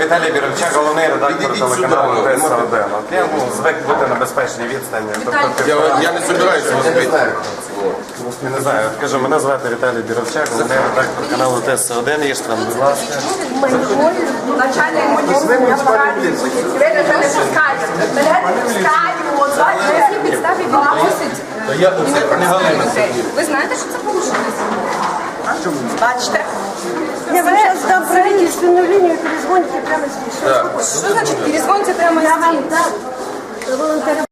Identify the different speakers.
Speaker 1: Віталій Біровчак, головний редактор телеканалу
Speaker 2: сюди,
Speaker 1: ТС 1 От Я ну, звик бути на безпечній відстані. Тобто,
Speaker 2: Я, я не собираюсь вас бити.
Speaker 1: я не знаю, от кажу, мене звати Віталій Біровчак, головний редактор каналу ТС 1 Єштран, будь ласка.
Speaker 3: Начальник поліції апараті поліції. Ви не пускаєте. Мене не пускають.
Speaker 4: На якій підставі він просить
Speaker 2: я оце не Галина?
Speaker 4: Ви знаєте, що це порушення?
Speaker 3: Бачите?
Speaker 5: Я вам сейчас дам правительственную линию, перезвоните прямо здесь.
Speaker 2: Да.
Speaker 4: Что значит перезвоните прямо
Speaker 5: Я вам
Speaker 4: здесь?
Speaker 5: дам